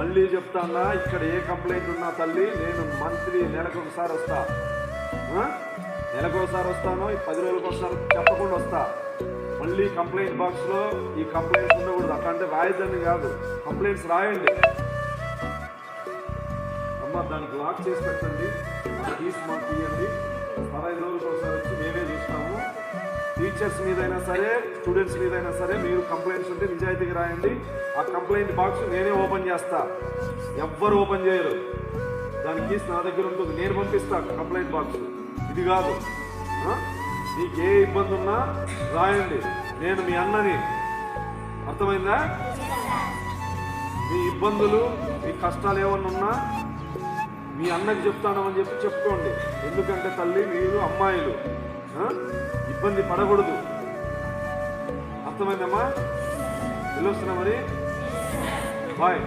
మళ్ళీ చెప్తానా? ఇక్కడ ఏ కంప్లైంట్ ఉన్నా తల్లి నేను మంత్లీ నెలకు ఒకసారి వస్తా. నెలకు ఒకసారి వస్తాను పది రోజులకు ఒకసారి చెప్పకుండా వస్తా. మళ్ళీ కంప్లైంట్ బాక్స్లో ఈ కంప్లైంట్స్ ఉండకూడదు. అట్లా అంటే రాయద్దని కాదు. కంప్లైంట్స్ రాయండి. అమ్మ దానికి లాక్ చేసి పెట్టండి. తీసి మాకు తీయండి పదహైదు రోజులకు ఒకసారి టీచర్స్ మీదైనా సరే స్టూడెంట్స్ మీదైనా సరే మీరు కంప్లైంట్స్ ఉంటే నిజాయితీగా రాయండి. ఆ కంప్లైంట్ బాక్స్ నేనే ఓపెన్ చేస్తా. ఎవ్వరు ఓపెన్ చేయరు. దానికి నా దగ్గర ఉంటుంది. నేను పంపిస్తా కంప్లైంట్ బాక్స్. ఇది కాదు. మీకు ఏ ఇబ్బంది ఉన్నా రాయండి. నేను మీ అన్నని. అర్థమైందా? మీ ఇబ్బందులు మీ కష్టాలు ఏమన్నా ఉన్నా మీ అన్నకి చెప్తానమని చెప్పి చెప్పుకోండి. ఎందుకంటే తల్లి మీరు అమ్మాయిలు. ఇబ్బంది పడకూడదు. అర్థమైందమ్మా? వెళ్ళొస్తున్నా మరి? బాయ్.